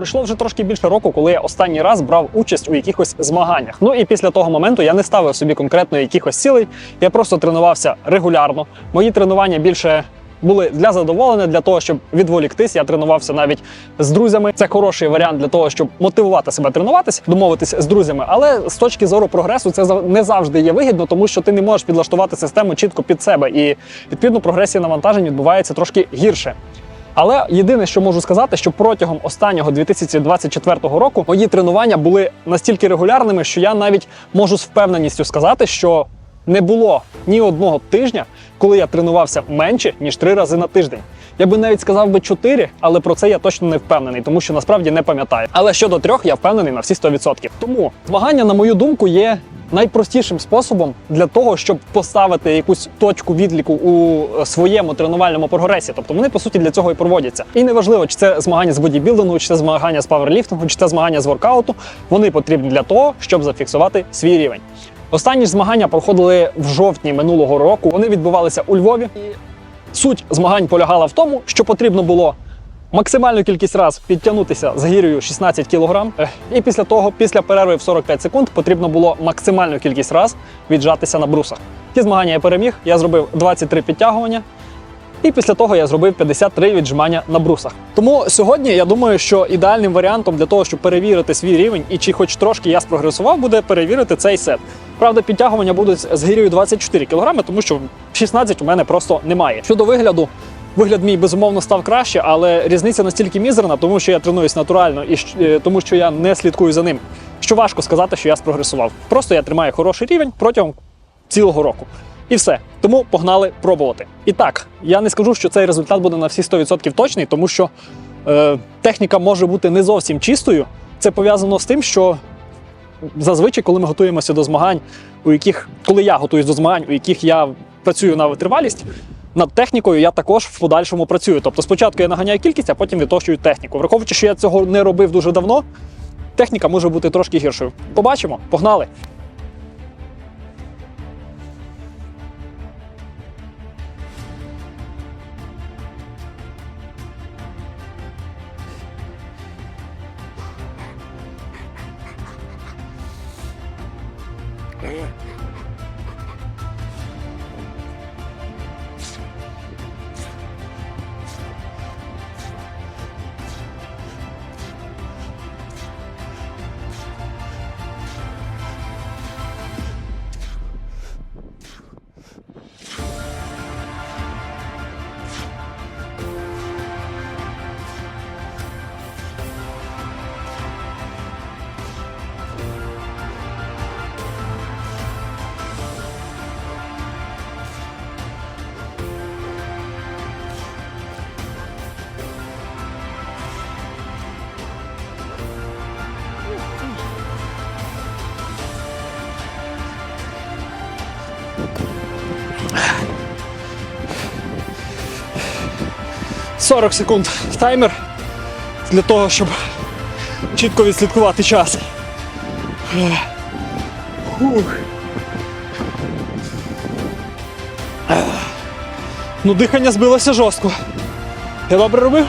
пройшло вже трошки більше року, коли я останній раз брав участь у якихось змаганнях. Ну і після того моменту я не ставив собі конкретно якихось цілей. Я просто тренувався регулярно. Мої тренування більше. Були для задоволення, для того, щоб відволіктись. Я тренувався навіть з друзями. Це хороший варіант для того, щоб мотивувати себе тренуватись, домовитись з друзями. Але з точки зору прогресу це не завжди є вигідно, тому що ти не можеш підлаштувати систему чітко під себе, і відповідно прогресія навантажень відбувається трошки гірше. Але єдине, що можу сказати, що протягом останнього 2024 року мої тренування були настільки регулярними, що я навіть можу з впевненістю сказати, що не було ні одного тижня, коли я тренувався менше ніж три рази на тиждень. Я би навіть сказав би чотири, але про це я точно не впевнений, тому що насправді не пам'ятаю. Але щодо трьох, я впевнений на всі 100%. Тому змагання, на мою думку, є найпростішим способом для того, щоб поставити якусь точку відліку у е, своєму тренувальному прогресі. Тобто вони по суті для цього і проводяться. І неважливо, чи це змагання з бодібілдингу, чи це змагання з паверліфтингу, чи це змагання з воркауту. Вони потрібні для того, щоб зафіксувати свій рівень. Останні змагання проходили в жовтні минулого року. Вони відбувалися у Львові. І суть змагань полягала в тому, що потрібно було максимальну кількість раз підтягнутися з гір'єю 16 кг. І після того, після перерви в 45 секунд, потрібно було максимальну кількість раз віджатися на брусах. Ті змагання я переміг. Я зробив 23 підтягування. І після того я зробив 53 віджимання на брусах. Тому сьогодні я думаю, що ідеальним варіантом для того, щоб перевірити свій рівень і чи хоч трошки я спрогресував, буде перевірити цей сет. Правда, підтягування будуть з гір'єю 24 кг, тому що 16 у мене просто немає. Щодо вигляду, вигляд мій безумовно став краще, але різниця настільки мізерна, тому що я тренуюсь натурально і е, тому, що я не слідкую за ним. Що важко сказати, що я спрогресував. Просто я тримаю хороший рівень протягом цілого року. І все. Тому погнали пробувати. І так, я не скажу, що цей результат буде на всі 100% точний, тому що е, техніка може бути не зовсім чистою. Це пов'язано з тим, що зазвичай, коли ми готуємося до змагань, у яких, коли я готуюсь до змагань, у яких я працюю на витривалість, над технікою я також в подальшому працюю. Тобто спочатку я наганяю кількість, а потім відточую техніку. Враховуючи, що я цього не робив дуже давно, техніка може бути трошки гіршою. Побачимо, погнали! – 40 секунд таймер для того, щоб чітко відслідкувати час. Фух. Ну, дихання збилося жорстко. Я добре робив?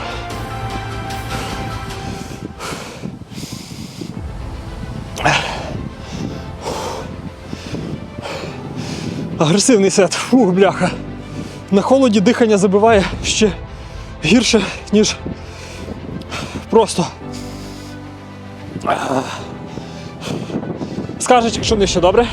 Агресивний сет. Фух, бляха. На холоді дихання забиває ще гірше, ніж просто. Скажуть, якщо не ще добре.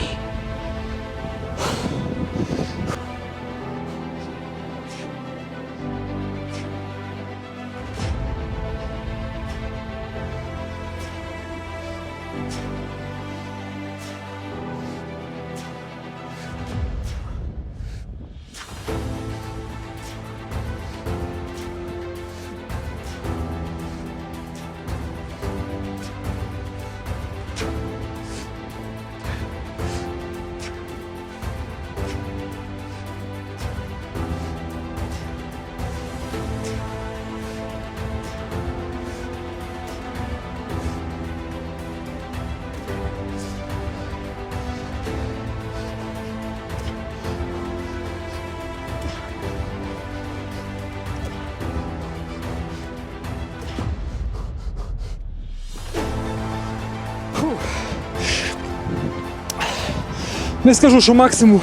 Не скажу, що максимум.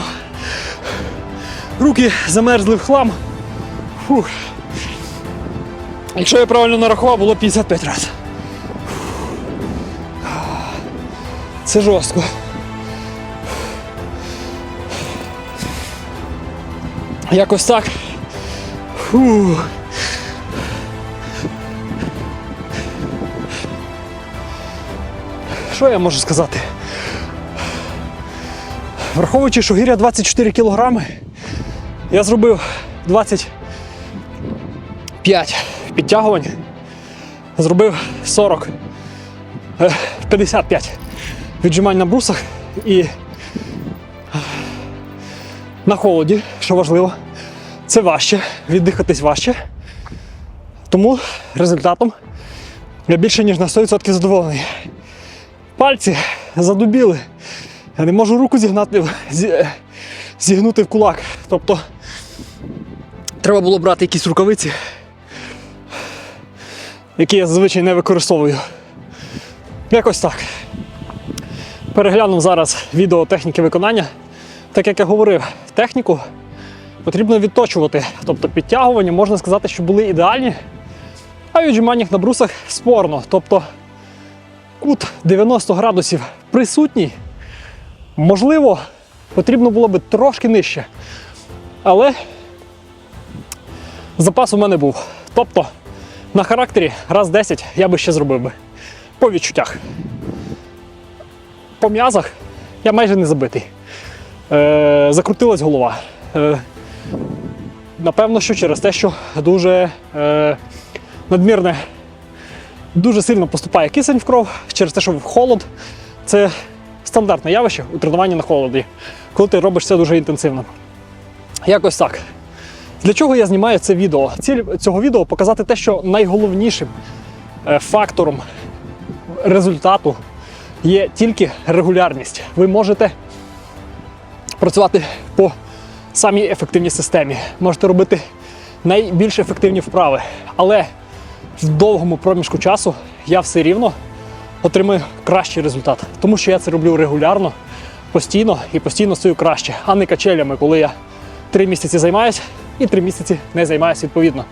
Руки замерзли в хлам. Фух. Якщо я правильно нарахував, було 55 разів. Це жорстко. Якось так. Фу. Що я можу сказати? Враховуючи, що гіря 24 кілограми, я зробив 25 підтягувань, зробив 40, е, 55 віджимань на брусах і на холоді, що важливо, це важче, віддихатись важче. Тому результатом я більше ніж на 100% задоволений. Пальці задубіли. Я не можу руку зігнати, зі- зігнути в кулак. Тобто треба було брати якісь рукавиці, які я зазвичай не використовую. Якось так. Переглянув зараз відео техніки виконання. Так як я говорив, техніку потрібно відточувати. Тобто підтягування, можна сказати, що були ідеальні, а в віджиманнях на брусах спорно. Тобто кут 90 градусів присутній. Можливо, потрібно було би трошки нижче. Але запас у мене був. Тобто на характері раз 10 я би ще зробив би. По відчуттях. По м'язах я майже не забитий. Е, закрутилась голова. Е, напевно, що через те, що дуже е, надмірне, дуже сильно поступає кисень в кров, через те, що в холод це стандартне явище у тренуванні на холоді, коли ти робиш це дуже інтенсивно. Якось так. Для чого я знімаю це відео? Ціль цього відео показати те, що найголовнішим е, фактором результату є тільки регулярність. Ви можете працювати по самій ефективній системі, можете робити найбільш ефективні вправи, але в довгому проміжку часу я все рівно отримую кращий результат, тому що я це роблю регулярно, постійно і постійно стою краще, а не качелями, коли я три місяці займаюся і три місяці не займаюся відповідно.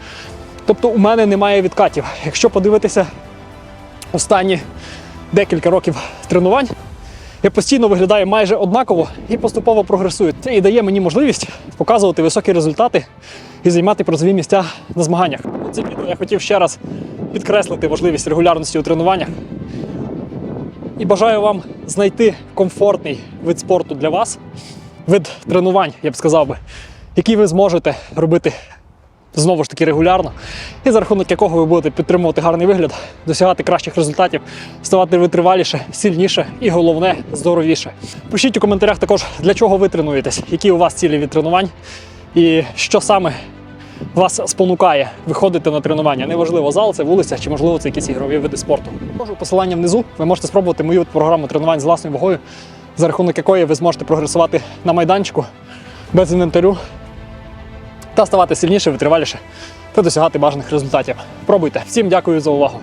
Тобто у мене немає відкатів. Якщо подивитися останні декілька років тренувань, я постійно виглядаю майже однаково і поступово прогресую. Це і дає мені можливість показувати високі результати і займати призові місця на змаганнях. У цим відео я хотів ще раз підкреслити важливість регулярності у тренуваннях. І бажаю вам знайти комфортний вид спорту для вас, вид тренувань, я б сказав би, який ви зможете робити знову ж таки регулярно, і за рахунок якого ви будете підтримувати гарний вигляд, досягати кращих результатів, ставати витриваліше, сильніше і головне здоровіше. Пишіть у коментарях також, для чого ви тренуєтесь, які у вас цілі від тренувань, і що саме вас спонукає виходити на тренування. Неважливо, зал, це вулиця чи можливо це якісь ігрові види спорту. Можу посилання внизу. Ви можете спробувати мою програму тренувань з власною вагою, за рахунок якої ви зможете прогресувати на майданчику без інвентарю та ставати сильніше, витриваліше та досягати бажаних результатів. Пробуйте. Всім дякую за увагу.